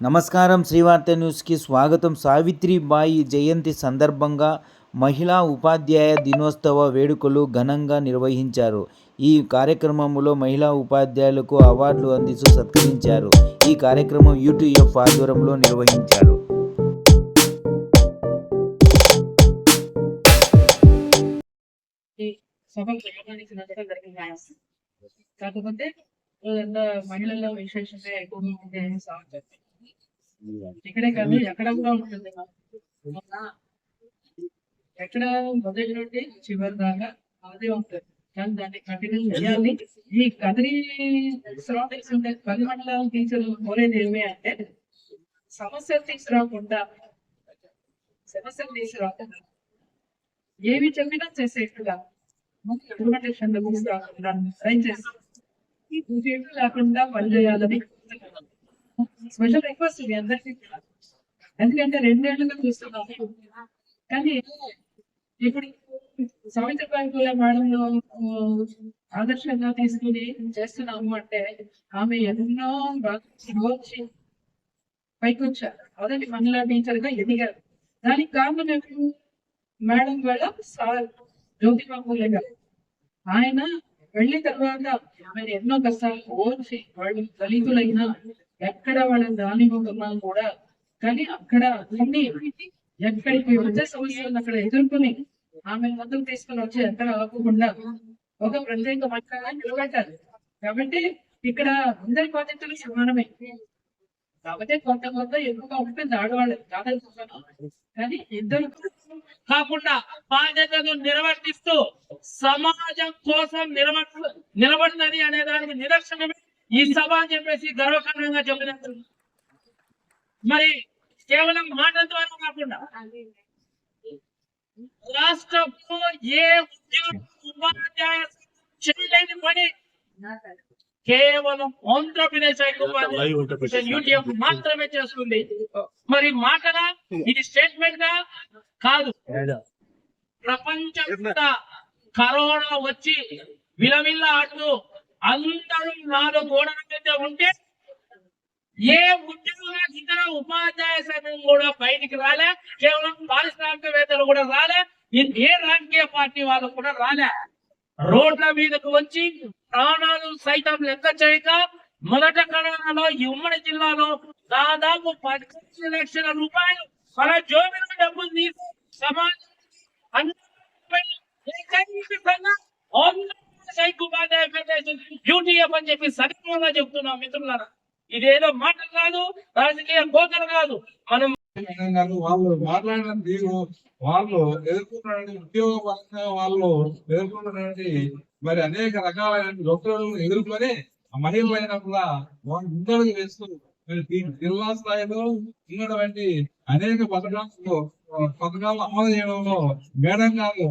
నమస్కారం శ్రీవార్త న్యూస్కి స్వాగతం. సావిత్రిబాయి జయంతి సందర్భంగా మహిళా ఉపాధ్యాయ దినోత్సవ వేడుకలు ఘనంగా నిర్వహించారు. ఈ కార్యక్రమంలో మహిళా ఉపాధ్యాయులకు అవార్డులు అందిస్తూ సత్కరించారు. ఈ కార్యక్రమం యూటీఎఫ్ ఆధ్వర్యంలో నిర్వహించారు. కాకపోతే మహిళల్లో విశేషంగా ఎక్కువగా ఉంది అని సార్ చెప్పారు. ఇక్కడే కాదు ఎక్కడ కూడా ఉంటుంది. ఎక్కడ మొదటి నుండి చివరి దాకా అదే ఉంటుంది. కానీ దాన్ని కంటిన్యూ చేయాలి. ఈ కదిరి సరౌండింగ్స్ ఉంటే పది మండలాల టీచర్లు కోరేది ఏమి అంటే సమస్యలు తీసుకురాకుండా సమస్యలు తీసుకురాకుండా ఏమి చెప్పినా చేసేట్టుగా ఇంప్లిమెంటేషన్ తీసుకురాకుండా దయచేసి ఇంకేమీ లేకుండా పనిచేయాలని స్పెషల్ రిక్వెస్ట్ ఇది అందరికీ ఎందుకంటే రెండేళ్ళుగా చూస్తున్నాము కానీ ఇప్పుడు సావిత్రిబాయి పూలే మేడం ఆదర్శంగా తీసుకుని చేస్తున్నాము అంటే ఆమె ఎన్నో రోజు పైకి వచ్చారు అదే మహిళా టీచర్గా ఎదిగారు. దానికి కారణం ఎప్పుడు మేడం వాళ్ళ సార్ జ్యోతిబా పూలే గారు ఆయన వెళ్ళిన తర్వాత ఆమె ఎన్నో కష్టాలు ఓర్చి వాళ్ళు దళితులైనా ఎక్కడ వాళ్ళని రానివ్వకున్నా కూడా. కానీ అక్కడ అన్ని ఎక్కడికి వచ్చే సమస్యలను అక్కడ ఎదుర్కొని ఆమె ముందుకు తీసుకుని వచ్చి ఎక్కడ ఆగకుండా ఒక ప్రత్యేక మట్టంగా నిలబెట్టాలి. కాబట్టి ఇక్కడ అందరి బాధ్యతలు సమానమే. కాబట్టి కొంత కొంత ఎక్కువగా ఉంటుంది ఆడవాళ్ళు కాదనుకుంటున్నాను కానీ ఇద్దరు కాకుండా బాధ్యతను నిర్వర్తిస్తూ సమాజం కోసం నిలబ నిలబడినది అనే దానికి నిదర్శనమే ఈ సభ అని చెప్పేసి గర్వకారణంగా చెప్పినట్టు. మరి కేవలం మాటల ద్వారా కాకుండా రాష్ట్రంలో ఏ ఉద్యోగ ఉపాధ్యాయ చేయలేని పని కేవలం ఆంధ్రప్రదేశ్ యూటీఎఫ్ మాత్రమే చేస్తుంది. మరి మాటలా ఇది స్టేట్మెంట్? గా కాదు ప్రపంచంతా కరోనా వచ్చి విలవిల్ల ఆడుతూ అందరూ నాలుగు గోడల మీద ఉంటే ఏ ఉద్యోగానికి ఇతర ఉపాధ్యాయ సంఘం కూడా బయటికి రాలే కేవలం పారిశ్రామికవేత్తలు కూడా రాలే ఏ రాజకీయ పార్టీ వాళ్ళు కూడా రాలే. రోడ్ల మీదకు వచ్చి ప్రాణాలు సైతం లెక్క చేయక మొదట కరోనాలో ఈ ఉమ్మడి జిల్లాలో దాదాపు పది లక్షల రూపాయలు మన జోబిలో డబ్బులు తీసి సమాజం అందరిపై ఉపాధ్యాయ ఫెడరేషన్ యూటీఎఫ్ అని చెప్పి సగర్వంగా చెప్తున్నాం మిత్రులారా. ఇదేదో మాట కాదు రాజకీయ కోతలు కాదు. మనం వాళ్ళు మాట్లాడిన తీరు వాళ్ళు ఎదుర్కొన్నటువంటి ఉద్యోగ పరంగా వాళ్ళు ఎదుర్కొన్నటువంటి మరి అనేక రకాలైన ఒత్తిడులను ఎదుర్కొని మహిళలు మహిళలైనా కూడా వాళ్ళు ముందడుగు వేస్తూ మరి జిల్లా స్థాయిలో ఉన్నటువంటి అనేక పథకాలు పథకాలు అమలు చేయడంలో మేడం గారు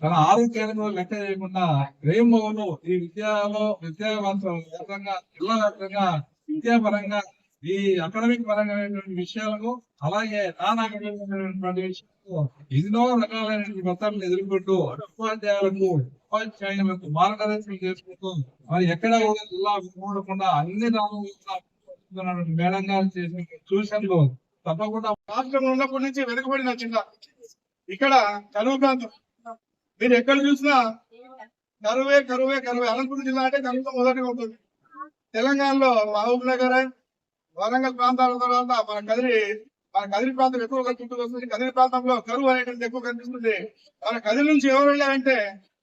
తన ఆరోగ్యాన్ని లెక్క చేయకుండా రేంబోను ఈ విద్యలో విద్యావంతం వ్యాప్తంగా జిల్లా వ్యాప్తంగా విద్యాపరంగా ఈ అకాడమిక్ పరమైనటువంటి విషయాలను అలాగే నాన్ అకాడమిక్ విషయాలకు ఎన్నో రకాలైనటువంటి పత్రాలను ఎదుర్కొంటూ ఉపాధ్యాయులకు ఉపాధ్యాయులకు మార్గదర్శనం చేసుకుంటూ మరి ఎక్కడ కూడా జిల్లా మూడకుండా అన్ని మేడం గారు చేసిన సూచనలు తప్పకుండా రాష్ట్రంలో ఉన్నప్పటి నుంచి వెనుకబడిన జిల్లా ఇక్కడ కరువు ప్రాంతం. మీరు ఎక్కడ చూసినా కరువే కరువే కరువే. అనంతపురం జిల్లా అంటే కరువుతో మొదటిగా ఉంటుంది తెలంగాణలో మహబూబ్ నగర్ వరంగల్ ప్రాంతాల తర్వాత మన కదిరి మన కదిరి ప్రాంతం ఎక్కువగా చుట్టుకొస్తుంది కదిరి ప్రాంతంలో కరువు అనేటువంటిది ఎక్కువ కనిపిస్తుంది. మన కదిరి నుంచి ఎవరు వెళ్ళారంటే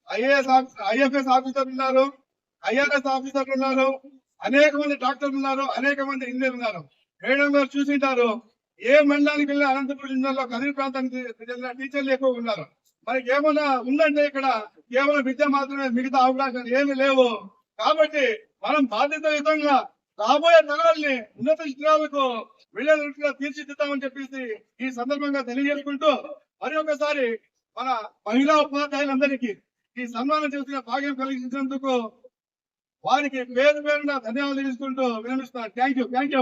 ఐఏఎస్ ఐఎఫ్ఎస్ ఆఫీసర్లు ఉన్నారు ఐఆర్ఎస్ ఆఫీసర్లు ఉన్నారు అనేక మంది డాక్టర్లు ఉన్నారు అనేక మంది ఇంజనీర్లు ఉన్నారు. మేడం గారు చూసింటారు ఏ మండలానికి వెళ్ళినా అనంతపురం జిల్లాలో కదిరి ప్రాంతానికి చెందిన టీచర్లు ఎక్కువ ఉన్నారు. మనకి ఏమైనా ఉందంటే ఇక్కడ కేవలం విద్య మాత్రమే మిగతా అవకాశాలు ఏమీ లేవు. కాబట్టి మనం బాధ్యతయుతంగా రాబోయే తరాలని ఉన్నత శిఖరాలకు వెళ్ళేటట్టుగా తీర్చిదిద్దామని చెప్పేసి ఈ సందర్భంగా తెలియజేసుకుంటూ మరి ఒకసారి మన మహిళా ఉపాధ్యాయులందరికీ ఈ సన్మానం చేసిన భాగ్యం కలిగించినందుకు వారికి పేరు పేరున ధన్యవాదాలు తెలుసుకుంటూ విరమిస్తున్నాను thank you thank you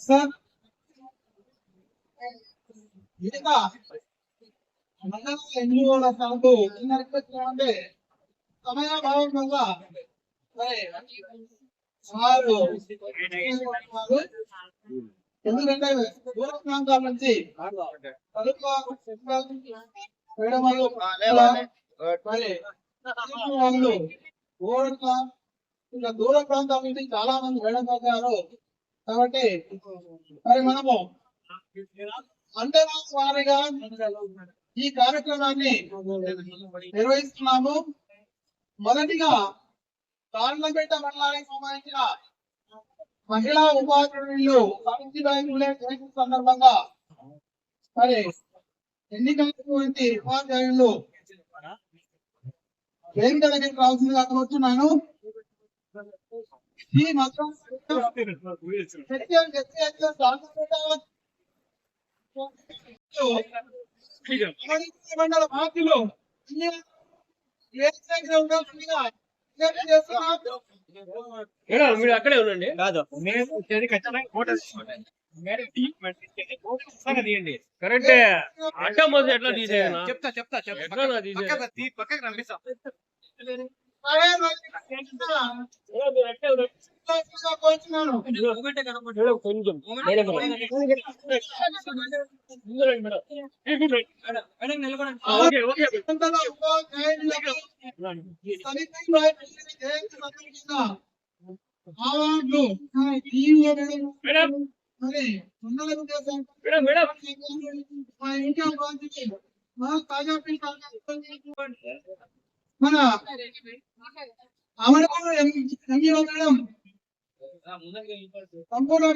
sir ఇంకా మండల చిన్న రిక్వెస్ట్ సమయాభావం వల్ల వారు ఎందుకంటే దూర ప్రాంతాల నుంచి మరి వాళ్ళు ఊరక ఇంకా దూర ప్రాంతాల నుంచి చాలా మంది వచ్చారు కాబట్టి మరి మనము అంటే వారిగా ఈ కార్యక్రమాన్ని నిర్వహిస్తున్నాము. మొదటిగా కారణపేట మండలానికి సంబంధించిన మహిళా ఉపాధ్యాయులు సందర్భంగా మరి ఎన్నికైనటువంటి ఉపాధ్యాయులు వేదిక దగ్గరికి రావాల్సిందిగా అక్కడ వచ్చున్నాను ఈ మాత్రం మండల పార్టీలు మీరు అక్కడే ఉండండి. కాదు మేము ఖచ్చితంగా కరెక్టే. అడ్డం పోతే ఎట్లా తీసేయనా చెప్తా చెప్తా నా తీసేది? చెప్తా పక్కకి రంపిస్తాం. కొంచెం. మేడం. మరి మేడం మా ఇంట్లో బాధ్యత మా తాజా మన Amarpur MEO madam. Sampurna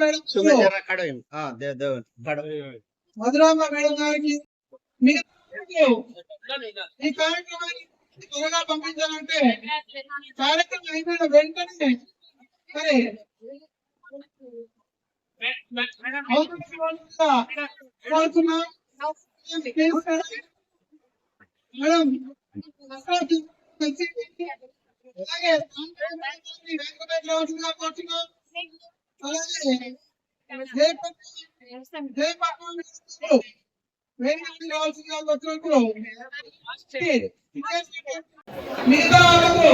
madam గారికి ఈ కార్యక్రమాన్ని త్వరగా పంపించాలంటే కార్యక్రమం అయిపోయిన వెంటనే మరి. మేడం అలాగే మిగతా వాళ్ళకు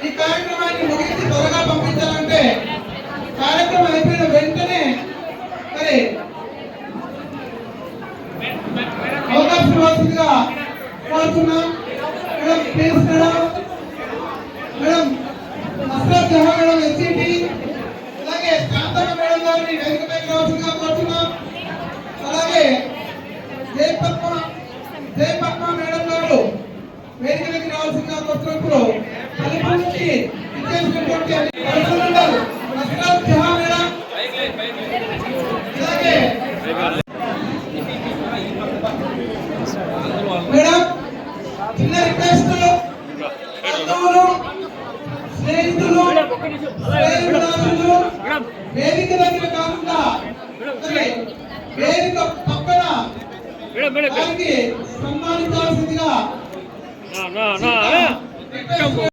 ఈ కార్యక్రమాన్ని ముగించి త్వరగా పంపించాలంటే కార్యక్రమం అయిపోయిన వెంటనే మరి అవకాశం ఇవ్వాల్సిందిగా కోరుతున్నాం. Madam please madam. Madam Ashraf Jaha madam SCT. అలాగే శాంతమ్మ మేడం గారిని వేదిక పైకి రావాల్సిందిగా కోరుతున్నాం. అలాగే జయపద్మ జయపద్మ మేడం గారు వేదిక దగ్గర రావాల్సిందిగా కోరుతున్నప్పుడు తల్లిపల్లి నుంచి ఇచ్చేసినటువంటి పర్సనల్ అస్రాఫ్ జహా మేడం అలాగే మేడం చిన్న రిక్వెస్ట్ బంధువులు స్నేహితులు స్నేహితురాలు వేదిక దగ్గర కాకుండా వేదిక పక్కన వారికి సన్మానించాల్సిందిగా